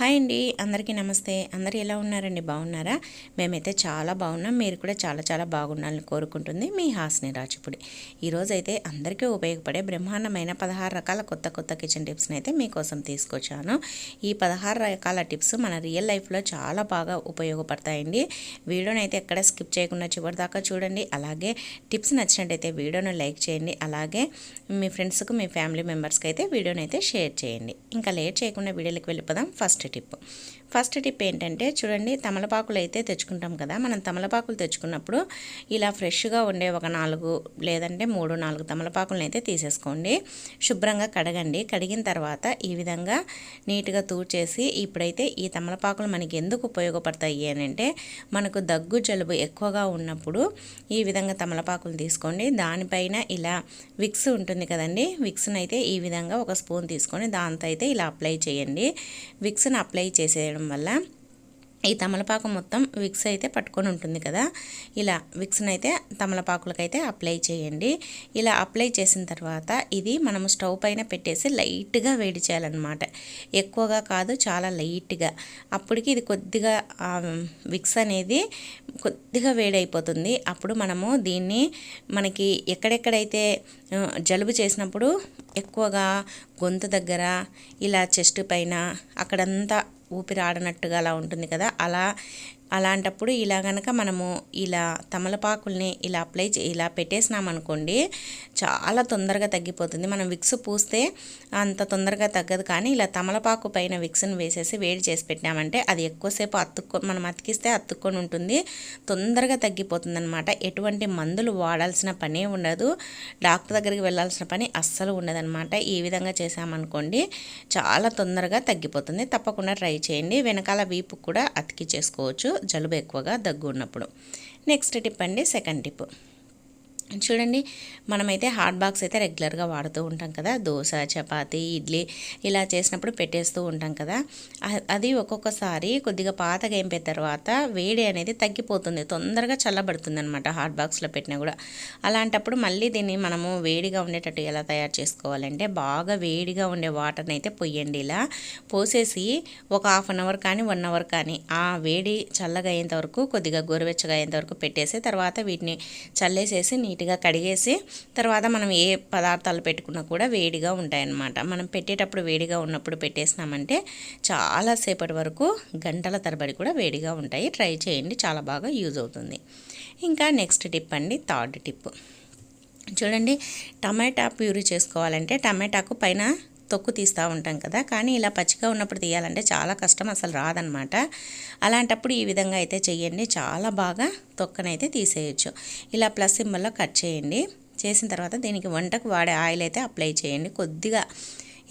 Hi అండి అందరికీ నమస్తే. అందరు ఎలా ఉన్నారండి? బాగున్నారా? మేమైతే చాలా బాగున్నాం. మీరు కూడా చాలా చాలా బాగుండాలని కోరుకుంటుంది మీ హాస్ని రాచిపుడి ఈరోజైతే అయితే అందరికీ ఉపయోగపడే బ్రహ్మాండమైన పదహారు రకాల కొత్త కొత్త కిచెన్ టిప్స్ని అయితే మీకోసం తీసుకొచ్చాను. ఈ పదహారు రకాల టిప్స్ మన రియల్ లైఫ్లో చాలా బాగా ఉపయోగపడతాయండి. వీడియోని అయితే ఎక్కడ స్కిప్ చేయకుండా చివరి దాకా చూడండి. అలాగే టిప్స్ నచ్చినట్టయితే వీడియోను లైక్ చేయండి. అలాగే మీ ఫ్రెండ్స్కు మీ ఫ్యామిలీ మెంబర్స్కి అయితే వీడియోని అయితే షేర్ చేయండి. ఇంకా లేట్ చేయకుండా వీడియోలకు వెళ్ళిపోదాం. ఫస్ట్ టిప్ ఫస్ట్ టిప్ ఏంటంటే చూడండి తమలపాకులు అయితే తెచ్చుకుంటాం కదా మనం తమలపాకులు తెచ్చుకున్నప్పుడు ఇలా ఫ్రెష్గా ఉండే ఒక నాలుగు లేదంటే మూడు నాలుగు తమలపాకులను అయితే తీసేసుకోండి. శుభ్రంగా కడగండి. కడిగిన తర్వాత ఈ విధంగా నీట్గా తూర్చేసి ఇప్పుడైతే ఈ తమలపాకులు మనకి ఎందుకు ఉపయోగపడతాయి అంటే మనకు దగ్గు జలుబు ఎక్కువగా ఉన్నప్పుడు ఈ విధంగా తమలపాకులు తీసుకోండి. దానిపైన ఇలా విక్స్ ఉంటుంది కదండి విక్స్ని అయితే ఈ విధంగా ఒక స్పూన్ తీసుకొని దాంతో అయితే ఇలా అప్లై చేయండి. విక్స్ని అప్లై చేసేయడం వల్ల ఈ తమలపాకు మొత్తం విక్స్ అయితే పట్టుకొని ఉంటుంది కదా. ఇలా విక్స్ని అయితే తమలపాకులకైతే అప్లై చేయండి. ఇలా అప్లై చేసిన తర్వాత ఇది మనము స్టవ్ పైన పెట్టేసి లైట్గా వేడి చేయాలన్నమాట. ఎక్కువగా కాదు చాలా లైట్గా. అప్పటికి ఇది కొద్దిగా విక్స్ అనేది కొద్దిగా వేడైపోతుంది. అప్పుడు మనము దీన్ని మనకి ఎక్కడెక్కడైతే జలుబు చేసినప్పుడు ఎక్కువగా గొంతు దగ్గర ఇలా చెస్ట్ పైన అక్కడంతా ఊపిరి ఆడనట్టుగా అలా ఉంటుంది కదా. అలా అలాంటప్పుడు ఇలా కనుక మనము ఇలా తమలపాకుల్ని ఇలా అప్లై ఇలా పెట్టేసినామనుకోండి చాలా తొందరగా తగ్గిపోతుంది. మనం విక్స్ పూస్తే అంత తొందరగా తగ్గదు. కానీ ఇలా తమలపాకు పైన విక్స్ని వేసేసి వేడి చేసి పెట్టామంటే అది ఎక్కువసేపు అతుక్కో మనం అతికిస్తే అతుక్కొని ఉంటుంది. తొందరగా తగ్గిపోతుంది అనమాట ఎటువంటి మందులు వాడాల్సిన పనే ఉండదు. డాక్టర్ దగ్గరికి వెళ్ళాల్సిన పని అస్సలు ఉండదన్నమాట. ఈ విధంగా చేసామనుకోండి చాలా తొందరగా తగ్గిపోతుంది. తప్పకుండా ట్రై చేయండి. వెనకాల వీపు కూడా అతికి చేసుకోవచ్చు. జలుబు ఎక్కువగా దగ్గు ఉన్నప్పుడు. నెక్స్ట్ టిప్ అండి సెకండ్ టిప్. చూడండి మనమైతే హాట్ బాక్స్ అయితే రెగ్యులర్గా వాడుతూ ఉంటాం కదా. దోశ చపాతి ఇడ్లీ ఇలా చేసినప్పుడు పెట్టేస్తూ ఉంటాం కదా. అది ఒక్కొక్కసారి కొద్దిగా పాతగా అయిపోయిన తర్వాత వేడి అనేది తగ్గిపోతుంది. తొందరగా చల్లబడుతుంది అనమాట హాట్ బాక్స్లో పెట్టినా కూడా. అలాంటప్పుడు మళ్ళీ దీన్ని మనము వేడిగా ఉండేటట్టు ఎలా తయారు చేసుకోవాలంటే బాగా వేడిగా ఉండే వాటర్ని అయితే పొయ్యండి ఇలా. పోసేసి ఒక హాఫ్ అన్ అవర్ కానీ వన్ అవర్ కానీ ఆ వేడి చల్లగా అయ్యేంత వరకు కొద్దిగా గోరువెచ్చగా అయ్యేంత వరకు పెట్టేసి తర్వాత వీటిని చల్లేసేసి నీట్ నీట్గా కడిగేసి తర్వాత మనం ఏ పదార్థాలు పెట్టుకున్నా కూడా వేడిగా ఉంటాయన్నమాట. మనం పెట్టేటప్పుడు వేడిగా ఉన్నప్పుడు పెట్టేసినామంటే చాలాసేపటి వరకు గంటల తరబడి కూడా వేడిగా ఉంటాయి. ట్రై చేయండి చాలా బాగా యూజ్ అవుతుంది. ఇంకా నెక్స్ట్ టిప్ అండి థర్డ్ టిప్. చూడండి టమాటా ప్యూరీ చేసుకోవాలంటే టమాటాకు పైన తొక్కు తీస్తూ ఉంటాం కదా. కానీ ఇలా పచ్చిగా ఉన్నప్పుడు తీయాలంటే చాలా కష్టం అసలు రాదనమాట అలాంటప్పుడు ఈ విధంగా అయితే చేయండి చాలా బాగా తొక్కనైతే తీసేయచ్చు. ఇలా ప్లస్ సింబల్లో కట్ చేయండి. చేసిన తర్వాత దీనికి వంటకు వాడే ఆయిల్ అయితే అప్లై చేయండి కొద్దిగా.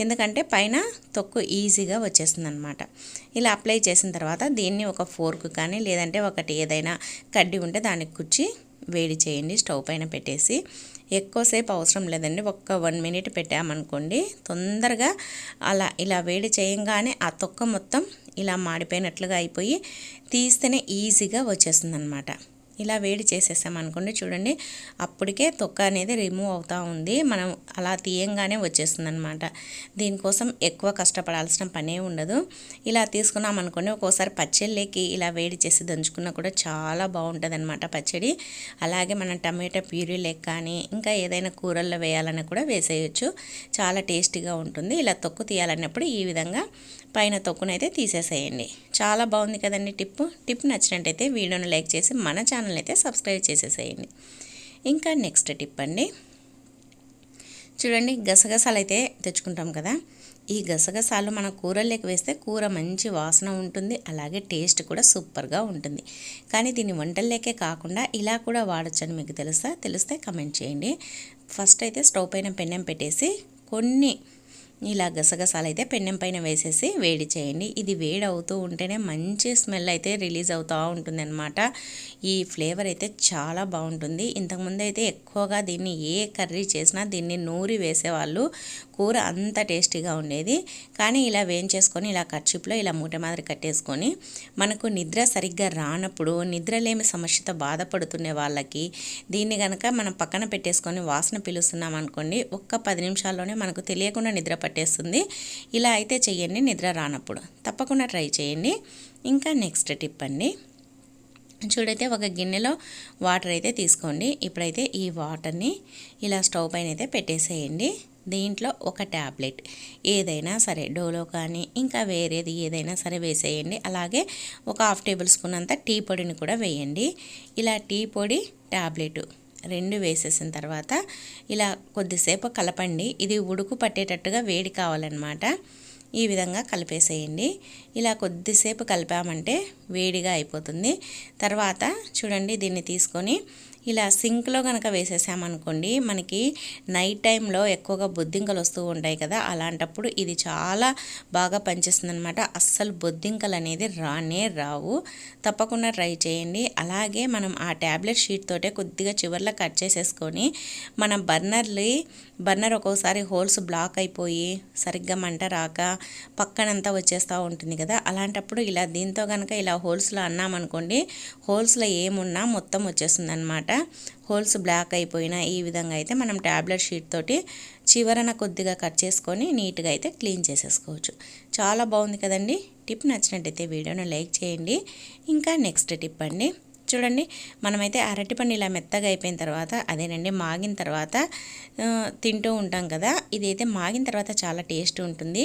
ఎందుకంటే పైన తొక్కు ఈజీగా వచ్చేస్తుంది అనమాట ఇలా అప్లై చేసిన తర్వాత దీన్ని ఒక ఫోర్క్ కానీ లేదంటే ఒకటి ఏదైనా కడ్డీ ఉంటే దానికి కుచ్చి వేడి చేయండి స్టవ్ పైన పెట్టేసి. ఎక్కువసేపు అవసరం లేదండి. ఒక్క వన్ మినిట్ పెట్టామనుకోండి తొందరగా అలా ఇలా వేడి చేయంగానే ఆ తొక్క మొత్తం ఇలా మాడిపోయినట్లుగా అయిపోయి తీస్తేనే ఈజీగా వచ్చేస్తుంది అనమాట ఇలా వేడి చేసేసామనుకోండి చూడండి అప్పటికే తొక్క అనేది రిమూవ్ అవుతూ ఉంది. మనం అలా తీయంగానే వచ్చేస్తుంది అనమాట దీనికోసం ఎక్కువ కష్టపడాల్సిన పనే ఉండదు. ఇలా తీసుకున్నాం అనుకోండి ఒక్కోసారి పచ్చళ్ళకి ఇలా వేడి చేసి దంచుకున్నా కూడా చాలా బాగుంటుంది అనమాట పచ్చడి. అలాగే మనం టమాటా ప్యూరీ లెక్క కానీ ఇంకా ఏదైనా కూరల్లో వేయాలని కూడా వేసేయచ్చు. చాలా టేస్టీగా ఉంటుంది. ఇలా తొక్కు తీయాలన్నప్పుడు ఈ విధంగా పైన తొక్కునైతే తీసేసేయండి. చాలా బాగుంది కదండి టిప్ టిప్ నచ్చినట్టయితే వీడియోను లైక్ చేసి మన ఛానల్ అయితే సబ్స్క్రైబ్ చేసేసేయండి. ఇంకా నెక్స్ట్ టిప్ అండి. చూడండి గసగసాలు అయితే తెచ్చుకుంటాం కదా. ఈ గసగసాలు మన కూరల్లోకి వేస్తే కూర మంచి వాసన ఉంటుంది అలాగే టేస్ట్ కూడా సూపర్గా ఉంటుంది. కానీ దీన్ని వంటల్లోకే కాకుండా ఇలా కూడా వాడచ్చని మీకు తెలుస్తా తెలిస్తే కమెంట్ చేయండి. ఫస్ట్ అయితే స్టవ్ పైన పెన్నెం పెట్టేసి కొన్ని ఇలా గసగసాలు అయితే పెన్నెం పైన వేసేసి వేడి చేయండి. ఇది వేడి అవుతూ ఉంటేనే మంచి స్మెల్ అయితే రిలీజ్ అవుతూ ఉంటుంది అనమాట ఈ ఫ్లేవర్ అయితే చాలా బాగుంటుంది. ఇంతకుముందు అయితే ఎక్కువగా దీన్ని ఏ కర్రీ చేసినా దీన్ని నూరి వేసేవాళ్ళు. కూర అంత టేస్టీగా ఉండేది. కానీ ఇలా వేయించేసుకొని ఇలా కర్చిప్లో ఇలా మూట మాదిరి కట్టేసుకొని మనకు నిద్ర సరిగ్గా రానప్పుడు నిద్రలేమి సమస్యతో బాధపడుతుండే వాళ్ళకి దీన్ని కనుక మనం పక్కన పెట్టేసుకొని వాసన పిలుస్తున్నాం అనుకోండి ఒక్క పది నిమిషాల్లోనే మనకు తెలియకుండా నిద్ర పట్టేస్తుంది. ఇలా అయితే చేయండి నిద్ర రానప్పుడు. తప్పకుండా ట్రై చేయండి. ఇంకా నెక్స్ట్ టిప్ అండి. చూడైతే ఒక గిన్నెలో వాటర్ అయితే తీసుకోండి. ఇప్పుడైతే ఈ వాటర్ని ఇలా స్టవ్ పైన అయితే పెట్టేసేయండి. దీంట్లో ఒక ట్యాబ్లెట్ ఏదైనా సరే డోలో కానీ ఇంకా వేరేది ఏదైనా సరే వేసేయండి. అలాగే ఒక హాఫ్ టేబుల్ స్పూన్ అంతా టీ పొడిని కూడా వేయండి. ఇలా టీ పొడి ట్యాబ్లెట్ రెండు వేసేసిన తర్వాత ఇలా కొద్దిసేపు కలపండి. ఇది ఉడుకు పట్టేటట్టుగా వేడి కావాలన్నమాట. ఈ విధంగా కలిపేసేయండి. ఇలా కొద్దిసేపు కలిపామంటే వేడిగా అయిపోతుంది. తర్వాత చూడండి దీన్ని తీసుకొని ఇలా సింక్లో కనుక వేసేసామనుకోండి మనకి నైట్ టైంలో ఎక్కువగా బొద్దింకలు వస్తూ ఉంటాయి కదా అలాంటప్పుడు ఇది చాలా బాగా పనిచేస్తుంది అనమాట అస్సలు బొద్దింకలు అనేది రానే రావు. తప్పకుండా ట్రై చేయండి. అలాగే మనం ఆ ట్యాబ్లెట్ షీట్ తోటే కొద్దిగా చివర్లో కట్ చేసేసుకొని మన బర్నర్లు బర్నర్ ఒక్కోసారి హోల్స్ బ్లాక్ అయిపోయి సరిగ్గా మంట రాక పక్కనంతా వచ్చేస్తూ ఉంటుంది కదా అలాంటప్పుడు ఇలా దీంతో కనుక ఇలా హోల్స్లో అన్నామనుకోండి హోల్స్లో ఏమున్నా మొత్తం వచ్చేస్తుంది అనమాట హోల్స్ బ్లాక్ అయిపోయినా ఈ విధంగా అయితే మనం ట్యాబ్లెట్ షీట్ తోటి చివరన కొద్దిగా కట్ చేసుకొని నీట్గా అయితే క్లీన్ చేసేసుకోవచ్చు. చాలా బాగుంది కదండి? టిప్ నచ్చినట్టయితే వీడియోను లైక్ చేయండి. ఇంకా నెక్స్ట్ టిప్ అండి. చూడండి మనమైతే అరటిపండు ఇలా మెత్తగా అయిపోయిన తర్వాత అదేనండి మాగిన తర్వాత తింటూ ఉంటాం కదా? ఇదైతే మాగిన తర్వాత చాలా టేస్ట్ ఉంటుంది.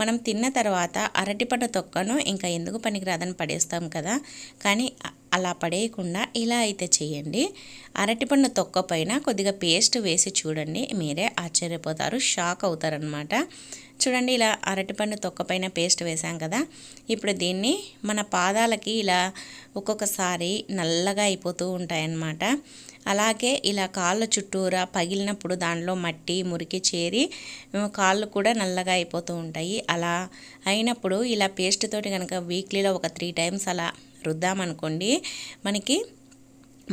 మనం తిన్న తర్వాత అరటిపండు తొక్కను ఇంకా ఎందుకు పనికిరాదని పడేస్తాం కదా? కానీ అలా పడేయకుండా ఇలా అయితే చేయండి. అరటిపండు తొక్క పైన కొద్దిగా పేస్ట్ వేసి చూడండి. మీరే ఆశ్చర్యపోతారు షాక్ అవుతారనమాట చూడండి ఇలా అరటిపండు తొక్క పైన పేస్ట్ వేసాం కదా. ఇప్పుడు దీన్ని మన పాదాలకి ఇలా ఒక్కొక్కసారి నల్లగా అయిపోతూ ఉంటాయన్నమాట. అలాగే ఇలా కాళ్ళ చుట్టూరా పగిలినప్పుడు దానిలో మట్టి మురికి చేరి కాళ్ళు కూడా నల్లగా అయిపోతూ ఉంటాయి. అలా అయినప్పుడు ఇలా పేస్ట్ తోటి కనుక వీక్లీలో ఒక త్రీ టైమ్స్ అలా రుద్దామనుకోండి మనకి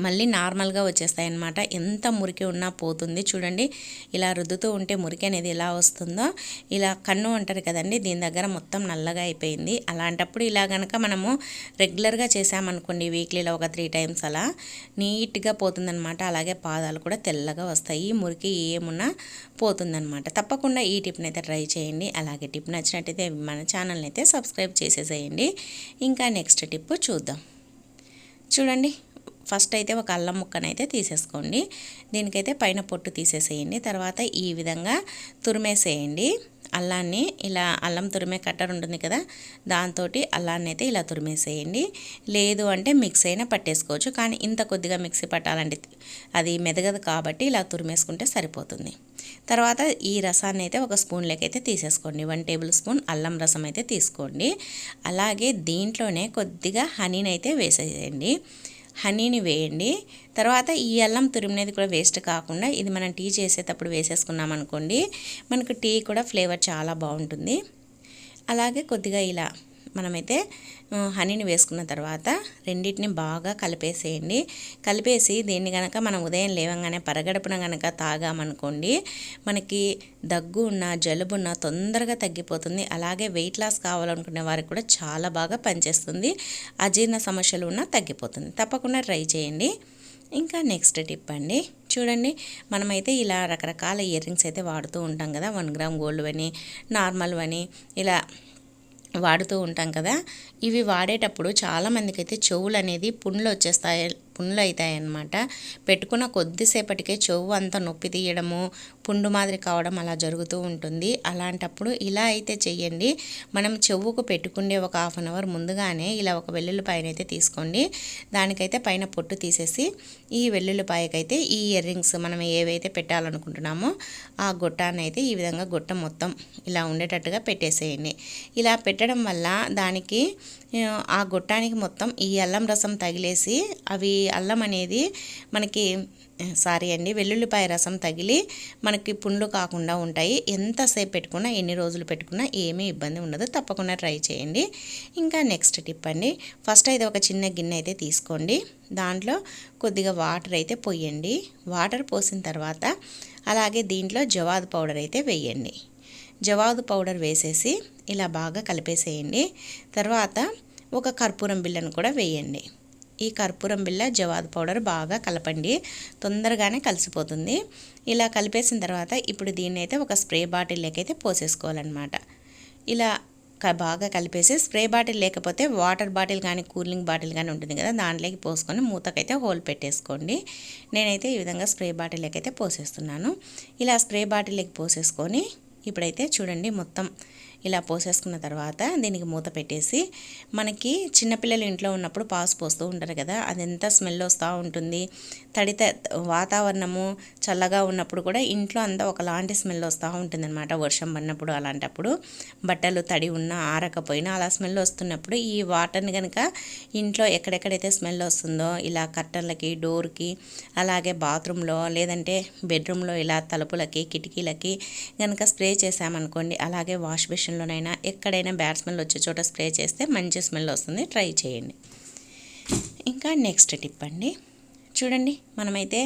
మళ్ళీ నార్మల్గా వచ్చేస్తాయి అన్నమాట ఎంత మురికి ఉన్నా పోతుంది. చూడండి ఇలా రుద్దుతూ ఉంటే మురికి అనేది ఎలా వస్తుందో. ఇలా కన్ను అంటారు కదండి దీని దగ్గర మొత్తం నల్లగా అయిపోయింది. అలాంటప్పుడు ఇలా కనుక మనము రెగ్యులర్గా చేసామనుకోండి వీక్లీలో ఒక త్రీ టైమ్స్ అలా నీట్గా పోతుందనమాట అలాగే పాదాలు కూడా తెల్లగా వస్తాయి. మురికి ఏమున్నా పోతుందనమాట తప్పకుండా ఈ టిప్ని అయితే ట్రై చేయండి. అలాగే టిప్ నచ్చినట్టయితే మన ఛానల్ని అయితే సబ్స్క్రైబ్ చేసేసేయండి. ఇంకా నెక్స్ట్ టిప్ చూద్దాం. చూడండి ఫస్ట్ అయితే ఒక అల్లం ముక్కనైతే తీసేసుకోండి. దీనికైతే పైన పొట్టు తీసేసేయండి. తర్వాత ఈ విధంగా తురిమేసేయండి. అల్లాన్ని ఇలా అల్లం తురిమే కట్టర్ ఉంటుంది కదా దాంతో అల్లాన్ని అయితే ఇలా తురిమేసేయండి. లేదు అంటే మిక్స్ అయినా పట్టేసుకోవచ్చు. కానీ ఇంత కొద్దిగా మిక్సీ పట్టాలంటే అది మెదగదు కాబట్టి ఇలా తురిమేసుకుంటే సరిపోతుంది. తర్వాత ఈ రసాన్ని అయితే ఒక స్పూన్లోకి అయితే తీసేసుకోండి. వన్ టేబుల్ స్పూన్ అల్లం రసం అయితే తీసుకోండి. అలాగే దీంట్లోనే కొద్దిగా హనీని అయితే వేసేయండి. హనీని వేయండి. తర్వాత ఈ అల్లం తురిమినది కూడా వేస్ట్ కాకుండా ఇది మనం టీ చేసేటప్పుడు వేసేసుకున్నాం అనుకోండి మనకు టీ కూడా ఫ్లేవర్ చాలా బాగుంటుంది. అలాగే కొద్దిగా ఇలా మనమైతే హనీని వేసుకున్న తర్వాత రెండింటిని బాగా కలిపేసేయండి. కలిపేసి దీన్ని కనుక మనం ఉదయం లేవంగానే పరగడుపున కనుక తాగామనుకోండి మనకి దగ్గు ఉన్న జలుబు ఉన్న తొందరగా తగ్గిపోతుంది. అలాగే వెయిట్ లాస్ కావాలనుకునే వారికి కూడా చాలా బాగా పనిచేస్తుంది. అజీర్ణ సమస్యలు ఉన్నా తగ్గిపోతుంది. తప్పకుండా ట్రై చేయండి. ఇంకా నెక్స్ట్ టిప్ అండి. చూడండి మనమైతే ఇలా రకరకాల ఇయర్ రింగ్స్ అయితే వాడుతూ ఉంటాం కదా. వన్ గ్రామ్ గోల్డ్ అని నార్మల్ అని ఇలా వాడుతూ ఉంటాం కదా. ఇవి వాడేటప్పుడు చాలామందికి అయితే చెవులు అనేది పుండ్లు వచ్చేస్తాయి పుండ్లు అవుతాయన్నమాట పెట్టుకున్న కొద్దిసేపటికే చెవు అంతా నొప్పి తీయడము పుండు మాదిరి కావడం అలా జరుగుతూ ఉంటుంది. అలాంటప్పుడు ఇలా అయితే చెయ్యండి. మనం చెవుకు పెట్టుకునే ఒక హాఫ్ అన్ అవర్ ముందుగానే ఇలా ఒక వెల్లుల్లిపాయను అయితే తీసుకోండి. దానికైతే పైన పొట్టు తీసేసి ఈ వెల్లుల్లిపాయకైతే ఈ ఇయర్ రింగ్స్ మనం ఏవైతే పెట్టాలనుకుంటున్నామో ఆ గొట్టాన్ని అయితే ఈ విధంగా గొట్ట మొత్తం ఇలా ఉండేటట్టుగా పెట్టేసేయండి. ఇలా పెట్టడం వల్ల దానికి ఆ గొట్టానికి మొత్తం ఈ అల్లం రసం తగిలేసి అవి అల్లం అనేది మనకి సారీ అండి వెల్లుల్లిపాయ రసం తగిలి మనకి పుండ్లు కాకుండా ఉంటాయి. ఎంతసేపు పెట్టుకున్నా ఎన్ని రోజులు పెట్టుకున్నా ఏమీ ఇబ్బంది ఉండదు. తప్పకుండా ట్రై చేయండి. ఇంకా నెక్స్ట్ టిప్ అండి ఫస్ట్ అయితే ఒక చిన్న గిన్నె అయితే తీసుకోండి. దాంట్లో కొద్దిగా వాటర్ అయితే పోయండి. వాటర్ పోసిన తర్వాత అలాగే దీంట్లో జవాదు పౌడర్ అయితే వేయండి. జవాదు పౌడర్ వేసేసి ఇలా బాగా కలిపేసేయండి. తర్వాత ఒక కర్పూరం బిళ్ళను కూడా వేయండి. ఈ కర్పూరం బిళ్ళ జవాదు పౌడర్ బాగా కలపండి. తొందరగానే కలిసిపోతుంది. ఇలా కలిపేసిన తర్వాత ఇప్పుడు దీన్ని అయితే ఒక స్ప్రే బాటిల్లోకి అయితే పోసేసుకోవాలన్నమాట. ఇలా బాగా కలిపేసి స్ప్రే బాటిల్ లేకపోతే వాటర్ బాటిల్ కానీ కూలింగ్ బాటిల్ కానీ ఉంటుంది కదా దాంట్లోకి పోసుకొని మూతకైతే హోల్ పెట్టేసుకోండి. నేనైతే ఈ విధంగా స్ప్రే బాటిల్లోకి అయితే పోసేస్తున్నాను. ఇలా స్ప్రే బాటిల్లోకి పోసేసుకొని ఇప్పుడైతే చూడండి మొత్తం. ఇలా పోసేసుకున్న తర్వాత దీనికి మూత పెట్టేసి మనకి చిన్నపిల్లలు ఇంట్లో ఉన్నప్పుడు పాసు పోస్తూ ఉంటారు కదా అది ఎంత స్మెల్ వస్తూ ఉంటుంది. తడిత వాతావరణము చల్లగా ఉన్నప్పుడు కూడా ఇంట్లో అంతా ఒకలాంటి స్మెల్ వస్తూ ఉంటుందన్నమాట. వర్షం పడినప్పుడు అలాంటప్పుడు బట్టలు తడి ఉన్నా ఆరకపోయినా అలా స్మెల్ వస్తున్నప్పుడు ఈ వాటర్ని కనుక ఇంట్లో ఎక్కడెక్కడైతే స్మెల్ వస్తుందో ఇలా కర్టన్లకి డోర్కి అలాగే బాత్రూంలో లేదంటే బెడ్రూమ్లో ఇలా తలుపులకి కిటికీలకి కనుక స్ప్రే చేసామనుకోండి అలాగే వాష్ పొజిషన్లోనైనా ఎక్కడైనా బ్యాడ్ స్మెల్ వచ్చే చోట స్ప్రే చేస్తే మంచి స్మెల్ వస్తుంది. ట్రై చేయండి. ఇంకా నెక్స్ట్ టిప్ అండి. చూడండి మనమైతే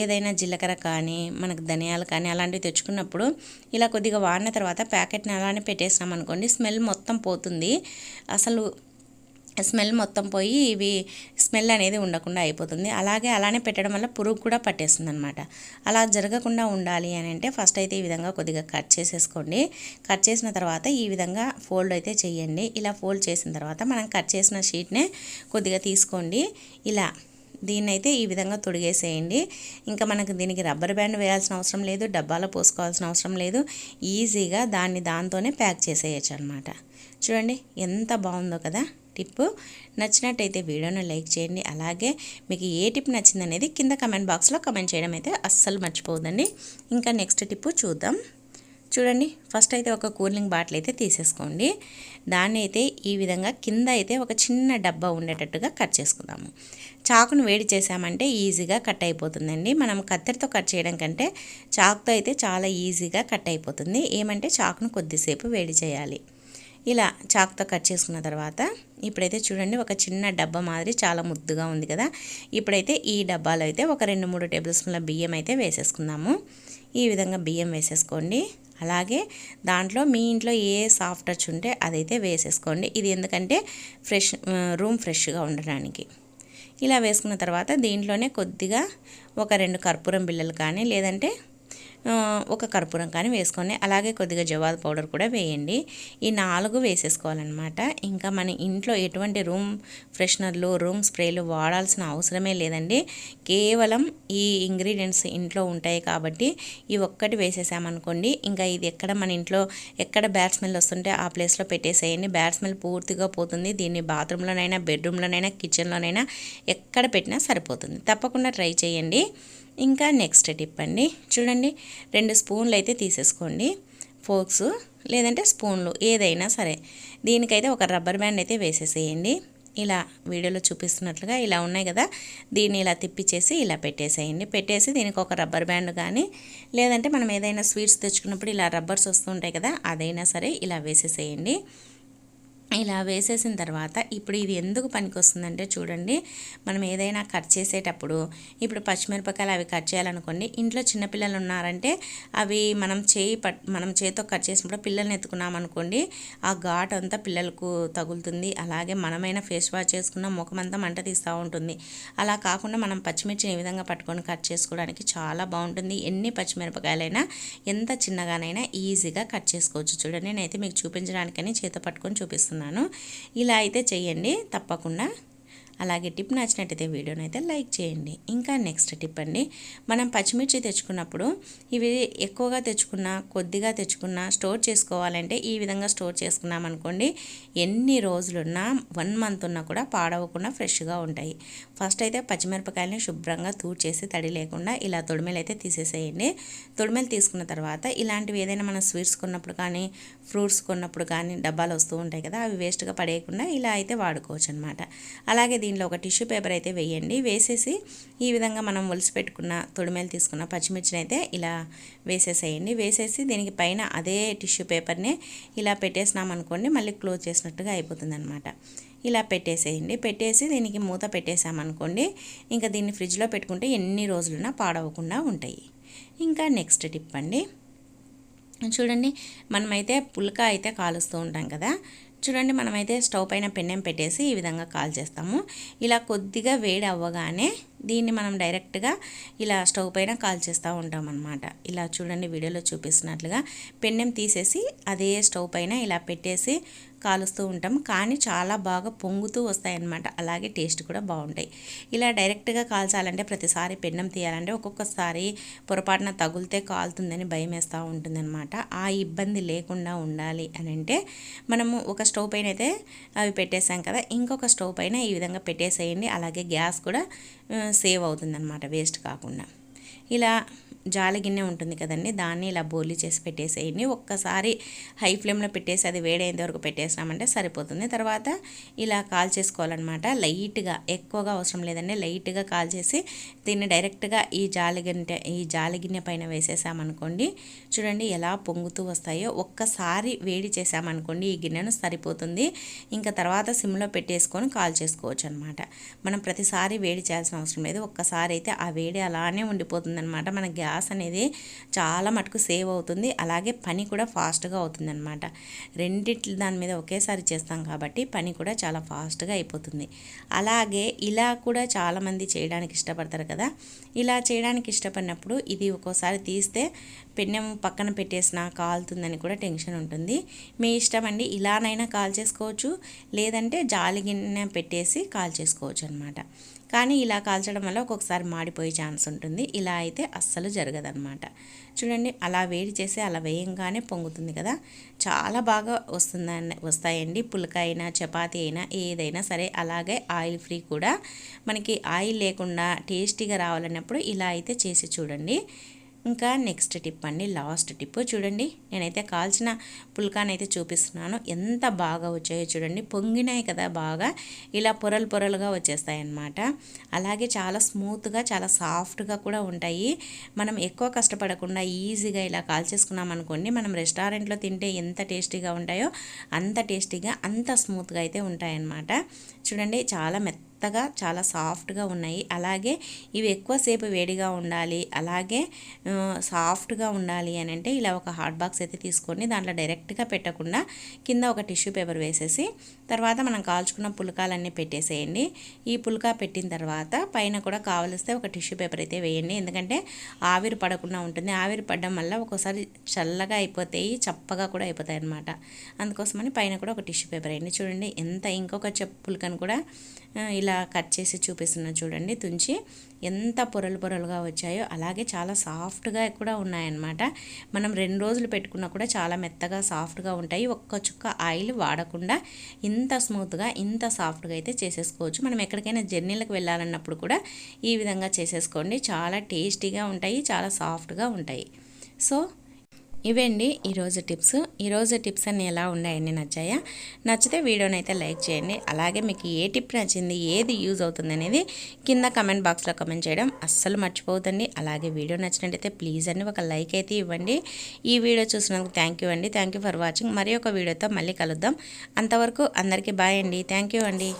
ఏదైనా జీలకర్ర కానీ మనకు ధనియాలు కానీ అలాంటివి తెచ్చుకున్నప్పుడు ఇలా కొద్దిగా వాడిన తర్వాత ప్యాకెట్ని అలానే పెట్టేసినాం అనుకోండి స్మెల్ మొత్తం పోతుంది. అసలు స్మెల్ మొత్తం పోయి ఇవి స్మెల్ అనేది ఉండకుండా అయిపోతుంది. అలాగే అలానే పెట్టడం వల్ల పురుగు కూడా పట్టేస్తుంది అనమాట అలా జరగకుండా ఉండాలి అని అంటే ఫస్ట్ అయితే ఈ విధంగా కొద్దిగా కట్ చేసేసుకోండి. కట్ చేసిన తర్వాత ఈ విధంగా ఫోల్డ్ అయితే చేయండి. ఇలా ఫోల్డ్ చేసిన తర్వాత మనం కట్ చేసిన షీట్నే కొద్దిగా తీసుకోండి. ఇలా దీన్ని అయితే ఈ విధంగా తొడిగేసేయండి. ఇంకా మనకు దీనికి రబ్బర్ బ్యాండ్ వేయాల్సిన అవసరం లేదు డబ్బాలో పోసుకోవాల్సిన అవసరం లేదు. ఈజీగా దాన్ని దాంతోనే ప్యాక్ చేసేయచ్చు అనమాట చూడండి ఎంత బాగుందో కదా. టిప్ నచ్చినట్టయితే వీడియోను లైక్ చేయండి. అలాగే మీకు ఏ టిప్ నచ్చిందనేది కింద కమెంట్ బాక్స్లో కమెంట్ చేయడం అయితే అస్సలు మర్చిపోదండి ఇంకా నెక్స్ట్ టిప్ చూద్దాం. చూడండి ఫస్ట్ అయితే ఒక కూలింగ్ బాటిల్ అయితే తీసేసుకోండి. దాన్ని అయితే ఈ విధంగా కింద అయితే ఒక చిన్న డబ్బా ఉండేటట్టుగా కట్ చేసుకుందాము. చాకును వేడి చేసామంటే ఈజీగా కట్ అయిపోతుందండి. మనం కత్తెరతో కట్ చేయడం కంటే చాకుతో అయితే చాలా ఈజీగా కట్ అయిపోతుంది. ఏమంటే చాకును కొద్దిసేపు వేడి చేయాలి. ఇలా చాక్తో కట్ చేసుకున్న తర్వాత ఇప్పుడైతే చూడండి ఒక చిన్న డబ్బా మాదిరి చాలా ముద్దుగా ఉంది కదా. ఇప్పుడైతే ఈ డబ్బాలో అయితే ఒక రెండు మూడు టేబుల్ స్పూన్ల బియ్యం అయితే వేసేసుకుందాము. ఈ విధంగా బియ్యం వేసేసుకోండి. అలాగే దాంట్లో మీ ఇంట్లో ఏ సాఫ్ట్ టచ్ ఉంటే అదైతే వేసేసుకోండి. ఇది ఎందుకంటే ఫ్రెష్ రూమ్ ఫ్రెష్గా ఉండడానికి. ఇలా వేసుకున్న తర్వాత దీంట్లోనే కొద్దిగా ఒక రెండు కర్పూరం బిళ్ళలు కానీ లేదంటే ఒక కర్పూరం కానీ వేసుకొని అలాగే కొద్దిగా జవాద్ పౌడర్ కూడా వేయండి. ఈ నాలుగు వేసేసుకోవాలన్నమాట. ఇంకా మన ఇంట్లో ఎటువంటి రూమ్ ఫ్రెషనర్లు రూమ్ స్ప్రేలు వాడాల్సిన అవసరమే లేదండి. కేవలం ఈ ఇంగ్రీడియంట్స్ ఇంట్లో ఉంటాయి కాబట్టి ఈ ఒక్కటి వేసేసామనుకోండి ఇంకా ఇది ఎక్కడ మన ఇంట్లో ఎక్కడ బ్యాడ్ స్మెల్ వస్తుంటే ఆ ప్లేస్లో పెట్టేసేయండి. బ్యాడ్ స్మెల్ పూర్తిగా పోతుంది. దీన్ని బాత్రూంలోనైనా బెడ్రూమ్లోనైనా కిచెన్లోనైనా ఎక్కడ పెట్టినా సరిపోతుంది. తప్పకుండా ట్రై చేయండి. ఇంకా నెక్స్ట్ టిప్ అండి. చూడండి రెండు స్పూన్లు అయితే తీసేసుకోండి. ఫోక్స్ లేదంటే స్పూన్లు ఏదైనా సరే. దీనికైతే ఒక రబ్బర్ బ్యాండ్ అయితే వేసేసేయండి. ఇలా వీడియోలో చూపిస్తున్నట్లుగా ఇలా ఉన్నాయి కదా దీన్ని ఇలా తిప్పిచేసి ఇలా పెట్టేసేయండి. పెట్టేసి దీనికి ఒక రబ్బర్ బ్యాండ్ కానీ లేదంటే మనం ఏదైనా స్వీట్స్ తెచ్చుకున్నప్పుడు ఇలా రబ్బర్స్ వస్తుంటాయి కదా అదైనా సరే ఇలా వేసేసేయండి. ఇలా వేసేసిన తర్వాత ఇప్పుడు ఇది ఎందుకు పనికొస్తుందంటే చూడండి మనం ఏదైనా కట్ చేసేటప్పుడు ఇప్పుడు పచ్చిమిరపకాయలు అవి కట్ చేయాలనుకోండి ఇంట్లో చిన్నపిల్లలు ఉన్నారంటే అవి మనం చేయి మనం చేతితో కట్ చేసినప్పుడు పిల్లల్ని ఎత్తుకున్నాం అనుకోండి ఆ ఘాట్ అంతా పిల్లలకు తగులుతుంది. అలాగే మనమైనా ఫేస్ వాష్ చేసుకున్న ముఖం అంతా మంట తీస్తూ ఉంటుంది. అలా కాకుండా మనం పచ్చిమిర్చిని ఈ విధంగా పట్టుకొని కట్ చేసుకోవడానికి చాలా బాగుంటుంది. ఎన్ని పచ్చిమిరపకాయలైనా ఎంత చిన్నగానైనా ఈజీగా కట్ చేసుకోవచ్చు. చూడండి నేనైతే మీకు చూపించడానికని చేత పట్టుకొని చూపిస్తున్నాను. చేస్తున్నాను. ఇలా అయితే చేయండి తప్పకుండా. అలాగే టిప్ నచ్చినట్టయితే వీడియోని అయితే లైక్ చేయండి. ఇంకా నెక్స్ట్ టిప్ అండి మనం పచ్చిమిర్చి తెచ్చుకున్నప్పుడు ఇవి ఎక్కువగా తెచ్చుకున్నా కొద్దిగా తెచ్చుకున్నా స్టోర్ చేసుకోవాలంటే ఈ విధంగా స్టోర్ చేసుకున్నాం అనుకోండి ఎన్ని రోజులున్నా వన్ మంత్ ఉన్నా కూడా పాడవకుండా ఫ్రెష్గా ఉంటాయి. ఫస్ట్ అయితే పచ్చిమిరపకాయలని శుభ్రంగా చేసి తడి లేకుండా ఇలా తొడిమేలు అయితే తీసేసేయండి. తొడిమెలు తీసుకున్న తర్వాత ఇలాంటివి ఏదైనా మనం స్వీట్స్ కొన్నప్పుడు కానీ ఫ్రూట్స్ కొన్నప్పుడు కానీ డబ్బాలు వస్తూ ఉంటాయి కదా అవి వేస్ట్గా పడేయకుండా ఇలా అయితే వాడుకోవచ్చు అనమాట అలాగే దీనిలో ఒక టిష్యూ పేపర్ అయితే వేయండి. వేసేసి ఈ విధంగా మనం ఒలిసి పెట్టుకున్న తొడిమేలు తీసుకున్న పచ్చిమిర్చిని అయితే ఇలా వేసేసేయండి. వేసేసి దీనికి పైన అదే టిష్యూ పేపర్ని ఇలా పెట్టేసినాం అనుకోండి మళ్ళీ క్లోజ్ చేసినట్టుగా అయిపోతుంది అనమాట ఇలా పెట్టేసేయండి. పెట్టేసి దీనికి మూత పెట్టేసామనుకోండి ఇంకా దీన్ని ఫ్రిడ్జ్లో పెట్టుకుంటే ఎన్ని రోజులున్నా పాడవకుండా ఉంటాయి. ఇంకా నెక్స్ట్ టిప్ అండి. చూడండి మనమైతే పుల్క అయితే కాలుస్తూ ఉంటాం కదా చూడండి మనమైతే స్టవ్ పైన పెన్నెం పెట్టేసి ఈ విధంగా కాల్ చేస్తాము. ఇలా కొద్దిగా వేడి అవ్వగానే దీన్ని మనం డైరెక్ట్గా ఇలా స్టవ్ పైన కాల్చేస్తూ ఉంటాం అనమాట ఇలా చూడండి వీడియోలో చూపిస్తున్నట్లుగా పెన్నెం తీసేసి అదే స్టవ్ పైన ఇలా పెట్టేసి కాలుస్తూ ఉంటాం. కానీ చాలా బాగా పొంగుతూ వస్తాయన్నమాట. అలాగే టేస్ట్ కూడా బాగుంటాయి. ఇలా డైరెక్ట్గా కాల్చాలంటే ప్రతిసారి పెన్నం తీయాలంటే ఒక్కొక్కసారి పొరపాటున తగులితే కాలుతుందని భయం వేస్తూ ఉంటుందన్నమాట. ఆ ఇబ్బంది లేకుండా ఉండాలి అని అంటే మనము ఒక స్టవ్ పైన అయితే అవి పెట్టేసాం కదా ఇంకొక స్టవ్ పైన ఈ విధంగా పెట్టేసేయండి. అలాగే గ్యాస్ కూడా సేవ్ అవుతుందన్నమాట వేస్ట్ కాకుండా. ఇలా జాలి గిన్నె ఉంటుంది కదండి దాన్ని ఇలా బోలి చేసి పెట్టేసేయండి. ఒక్కసారి హై ఫ్లేమ్లో పెట్టేసి అది వేడైనంత వరకు పెట్టేసినామంటే సరిపోతుంది. తర్వాత ఇలా కాల్ చేసుకోవాలన్నమాట. లైట్గా ఎక్కువగా అవసరం లేదండి. లైట్గా కాల్ చేసి దీన్ని డైరెక్ట్గా ఈ జాలి గిన్నె ఈ జాలి గిన్నె పైన వేసేసామనుకోండి చూడండి ఎలా పొంగుతూ వస్తాయో. ఒక్కసారి వేడి చేసామనుకోండి ఈ గిన్నెను సరిపోతుంది. ఇంకా తర్వాత సిమ్లో పెట్టేసుకొని కాల్ చేసుకోవచ్చు అనమాట మనం ప్రతిసారి వేడి చేయాల్సిన అవసరం లేదు. ఒక్కసారి అయితే ఆ వేడి అలానే ఉండిపోతుంది అనమాట మన గ్యాస్ గ్యాస్ అనేది చాలా మటుకు సేవ్ అవుతుంది. అలాగే పని కూడా ఫాస్ట్గా అవుతుంది అనమాట రెండిట్లు దాని మీద ఒకేసారి చేస్తాం కాబట్టి పని కూడా చాలా ఫాస్ట్గా అయిపోతుంది. అలాగే ఇలా కూడా చాలామంది చేయడానికి ఇష్టపడతారు కదా. ఇలా చేయడానికి ఇష్టపడినప్పుడు ఇది ఒక్కోసారి తీస్తే పెన్నెం పక్కన పెట్టేసిన కాలుతుందని కూడా టెన్షన్ ఉంటుంది. మీ ఇష్టం అండి. ఇలానైనా కాల్ చేసుకోవచ్చు. లేదంటే జాలి గిన్నె పెట్టేసి కాల్ చేసుకోవచ్చు అనమాట కానీ ఇలా కాల్చడం వల్ల ఒక్కొక్కసారి మాడిపోయే ఛాన్స్ ఉంటుంది. ఇలా అయితే అస్సలు జరగదనమాట చూడండి అలా వేడి చేసి అలా వేయంగానే పొంగుతుంది కదా. చాలా బాగా వస్తుందని వస్తాయండి. పులక అయినా చపాతీ అయినా ఏదైనా సరే అలాగే ఆయిల్ ఫ్రీ కూడా. మనకి ఆయిల్ లేకుండా టేస్టీగా రావాలన్నప్పుడు ఇలా అయితే చేసి చూడండి. ఇంకా నెక్స్ట్ టిప్ అండి లాస్ట్ టిప్ చూడండి నేనైతే కాల్చిన పుల్కానైతే చూపిస్తున్నాను. ఎంత బాగా వచ్చాయో చూడండి. పొంగినాయి కదా బాగా. ఇలా పొరలు పొరలుగా వచ్చేస్తాయి అన్నమాట అలాగే చాలా స్మూత్గా చాలా సాఫ్ట్గా కూడా ఉంటాయి. మనం ఎక్కువ కష్టపడకుండా ఈజీగా ఇలా కాల్చేసుకున్నాం అనుకోండి మనం రెస్టారెంట్లో తింటే ఎంత టేస్టీగా ఉంటాయో అంత టేస్టీగా అంత స్మూత్గా అయితే ఉంటాయన్నమాట. చూడండి చాలా మెత్త మెత్తగా చాలా సాఫ్ట్గా ఉన్నాయి. అలాగే ఇవి ఎక్కువసేపు వేడిగా ఉండాలి. అలాగే సాఫ్ట్గా ఉండాలి అని అంటే ఇలా ఒక హాట్ బాక్స్ అయితే తీసుకొని దాంట్లో డైరెక్ట్గా పెట్టకుండా కింద ఒక టిష్యూ పేపర్ వేసేసి తర్వాత మనం కాల్చుకున్న పులకాలన్నీ పెట్టేసేయండి. ఈ పులకా పెట్టిన తర్వాత పైన కూడా కావలిస్తే ఒక టిష్యూ పేపర్ అయితే వేయండి. ఎందుకంటే ఆవిరి పడకుండా ఉంటుంది. ఆవిరి పడడం వల్ల ఒక్కోసారి చల్లగా అయిపోతాయి చప్పగా కూడా అయిపోతాయి అనమాట అందుకోసమని పైన కూడా ఒక టిష్యూ పేపర్ వేయండి. చూడండి ఎంత ఇంకొక చెప్పులకని కూడా ఇలా కట్ చేసి చూపిస్తున్నా చూడండి తుంచి ఎంత పొరలు పొరలుగా వచ్చాయో అలాగే చాలా సాఫ్ట్గా కూడా ఉన్నాయన్నమాట. మనం రెండు రోజులు పెట్టుకున్నా కూడా చాలా మెత్తగా సాఫ్ట్గా ఉంటాయి. ఒక్క చుక్క ఆయిల్ వాడకుండా ఇంత స్మూత్గా ఇంత సాఫ్ట్గా అయితే చేసేసుకోవచ్చు. మనం ఎక్కడికైనా జర్నీలకు వెళ్ళాలన్నప్పుడు కూడా ఈ విధంగా చేసేసుకోండి. చాలా టేస్టీగా ఉంటాయి చాలా సాఫ్ట్గా ఉంటాయి. సో ఇవండి ఈరోజు టిప్స్. ఈరోజు టిప్స్ అన్ని ఎలా ఉన్నాయండి నచ్చాయా నచ్చితే వీడియోని అయితే లైక్ చేయండి. అలాగే మీకు ఏ టిప్ నచ్చింది ఏది యూజ్ అవుతుంది అనేది కింద కమెంట్ బాక్స్లో కమెంట్ చేయడం అస్సలు మర్చిపోతుంది అలాగే వీడియో నచ్చినట్టయితే ప్లీజ్ అండి ఒక లైక్ అయితే ఇవ్వండి. ఈ వీడియో చూసినందుకు థ్యాంక్ యూ అండి. Thank for watching. మరి ఒక వీడియోతో మళ్ళీ కలుద్దాం. అంతవరకు అందరికీ బాయ్ అండి. థ్యాంక్ యూ అండి.